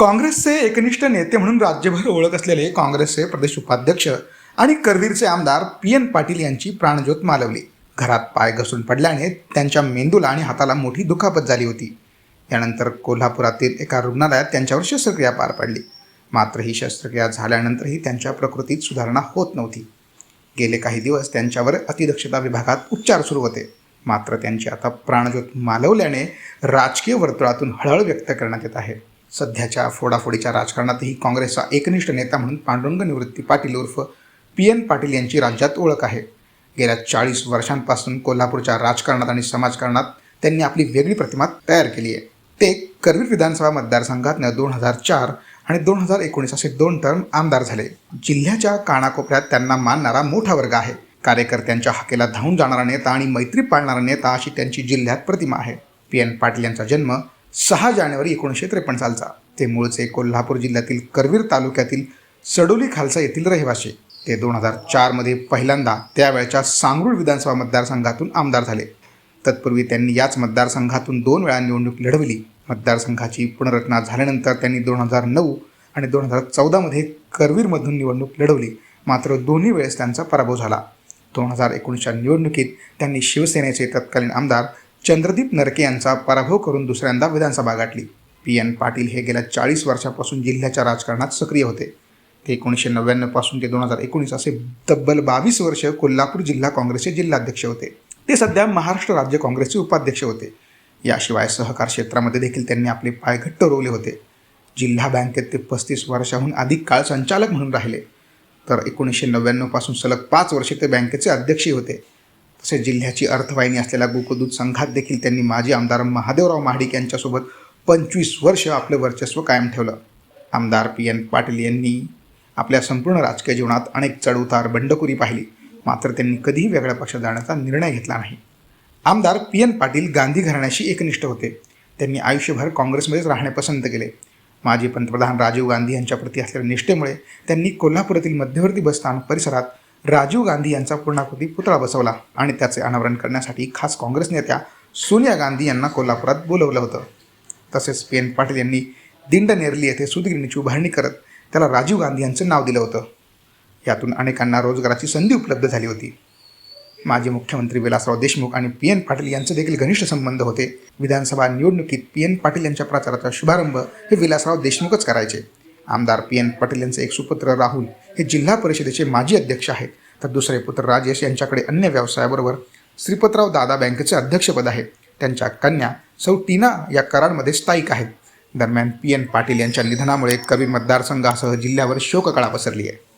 काँग्रेसचे एकनिष्ठ नेते म्हणून राज्यभर ओळख असलेले काँग्रेसचे प्रदेश उपाध्यक्ष आणि करवीरचे आमदार पी एन पाटील यांची प्राणज्योत मालवली. घरात पाय घसरून पडल्याने त्यांच्या मेंदूला आणि हाताला मोठी दुखापत झाली होती. यानंतर कोल्हापुरातील एका रुग्णालयात त्यांच्यावर शस्त्रक्रिया पार पडली. मात्र ही शस्त्रक्रिया झाल्यानंतरही त्यांच्या प्रकृतीत सुधारणा होत नव्हती. गेले काही दिवस त्यांच्यावर अतिदक्षता विभागात उपचार सुरू होते. मात्र त्यांची आता प्राणज्योत मालवल्याने राजकीय वर्तुळातून हळहळ व्यक्त करण्यात येत आहे. सध्याच्या फोडाफोडीच्या राजकारणातही काँग्रेसचा एकनिष्ठ नेता म्हणून पांडुरंग निवृत्ती पाटील उर्फ पी एन पाटील यांची राज्यात ओळख आहे. गेल्या चाळीस वर्षांपासून कोल्हापूरच्या राजकारणात आणि समाजकारणात त्यांनी आपली वेगळी प्रतिमा तयार केली आहे. ते करवीर विधानसभा मतदारसंघातनं दोन हजार चार आणि दोन हजार एकोणीस असे दोन टर्म आमदार झाले. जिल्ह्याच्या कानाकोपऱ्यात त्यांना मानणारा मोठा वर्ग आहे. कार्यकर्त्यांच्या हाकेला धावून जाणारा नेता आणि मैत्री पाळणारा नेता अशी त्यांची जिल्ह्यात प्रतिमा आहे. पी एन पाटील यांचा जन्म सहा जानेवारी एकोणीसशे त्रेपन्न सालचा ते मूळचे कोल्हापूर जिल्ह्यातील करवीर तालुक्यातील सडोली खालसा येथील रहिवासी ते दोन हजार चारमध्ये पहिल्यांदा त्यावेळच्या सांगरूळ विधानसभा मतदारसंघातून आमदार झाले. तत्पूर्वी त्यांनी याच मतदारसंघातून दोन वेळा निवडणूक लढवली. मतदारसंघाची पुनर्रचना झाल्यानंतर त्यांनी दोन हजार नऊ आणि दोन हजार चौदामध्ये करवीरमधून निवडणूक लढवली. मात्र दोन्ही वेळेस त्यांचा पराभव झाला. दोन हजार एकोणीसच्या निवडणुकीत त्यांनी शिवसेनेचे तत्कालीन आमदार चंद्रदीप नरके यांचा पराभव करून दुसऱ्यांदा विधानसभा गाठली. पी. एन. पाटील हे गेल्या चाळीस वर्षापासून जिल्ह्याच्या राजकारणात सक्रिय होते. ते एकोणीसशे नव्याण्णवपासून ते दोन हजार एकोणीस असे तब्बल बावीस वर्ष कोल्हापूर जिल्हा काँग्रेसचे जिल्हाध्यक्ष होते. ते सध्या महाराष्ट्र राज्य काँग्रेसचे उपाध्यक्ष होते. याशिवाय सहकार क्षेत्रामध्ये देखील त्यांनी आपले पाय घट्ट रोवले होते. जिल्हा बँकेत ते पस्तीस वर्षाहून अधिक काळ संचालक म्हणून राहिले. तर एकोणीसशे नव्याण्णवपासून सलग पाच वर्षे ते बँकेचे अध्यक्षही होते. तसेच जिल्ह्याची अर्थवाहिनी असलेल्या गोकुदूत संघात देखील त्यांनी माजी आमदार महादेवराव महाडिक यांच्यासोबत पंचवीस वर्ष आपले वर्चस्व कायम ठेवलं. आमदार पी एन पाटील यांनी आपल्या संपूर्ण राजकीय जीवनात अनेक चढउतार बंडखोरी पाहिली. मात्र त्यांनी कधीही वेगळ्या पक्षात जाण्याचा निर्णय घेतला नाही. आमदार पी एन पाटील गांधी घराण्याशी एकनिष्ठ होते. त्यांनी आयुष्यभर काँग्रेसमध्येच राहणे पसंत केले. माजी पंतप्रधान राजीव गांधी यांच्याप्रती असलेल्या निष्ठेमुळे त्यांनी कोल्हापुरातील मध्यवर्ती बसस्थानक परिसरात राजीव गांधी यांचा पूर्णाकृती पुतळा बसवला आणि त्याचे अनावरण करण्यासाठी खास काँग्रेस नेत्या सोनिया गांधी यांना कोल्हापुरात बोलवलं होतं. तसेच पी एन पाटील यांनी दिंड नेरली येथे सुतगिरणीची उभारणी करत त्याला राजीव गांधी यांचं नाव दिलं होतं. यातून अनेकांना रोजगाराची संधी उपलब्ध झाली होती. माजी मुख्यमंत्री विलासराव देशमुख आणि पी एन पाटील यांचे देखील घनिष्ठ संबंध होते. विधानसभा निवडणुकीत पी एन पाटील यांच्या प्रचाराचा शुभारंभ हे विलासराव देशमुखच करायचे. आमदार पी एन पाटील यांचे एक सुपुत्र राहुल हे जिल्हा परिषदेचे माजी अध्यक्ष आहेत. तर दुसरे पुत्र राजेश यांच्याकडे अन्य व्यवसायाबरोबर श्रीपतराव दादा बँकेचे अध्यक्षपद आहे. त्यांच्या कन्या सौ टीना या कराडमध्ये स्थायिक आहेत. दरम्यान पी एन पाटील यांच्या निधनामुळे कवी मतदारसंघासह जिल्ह्यावर शोककळा पसरली आहे.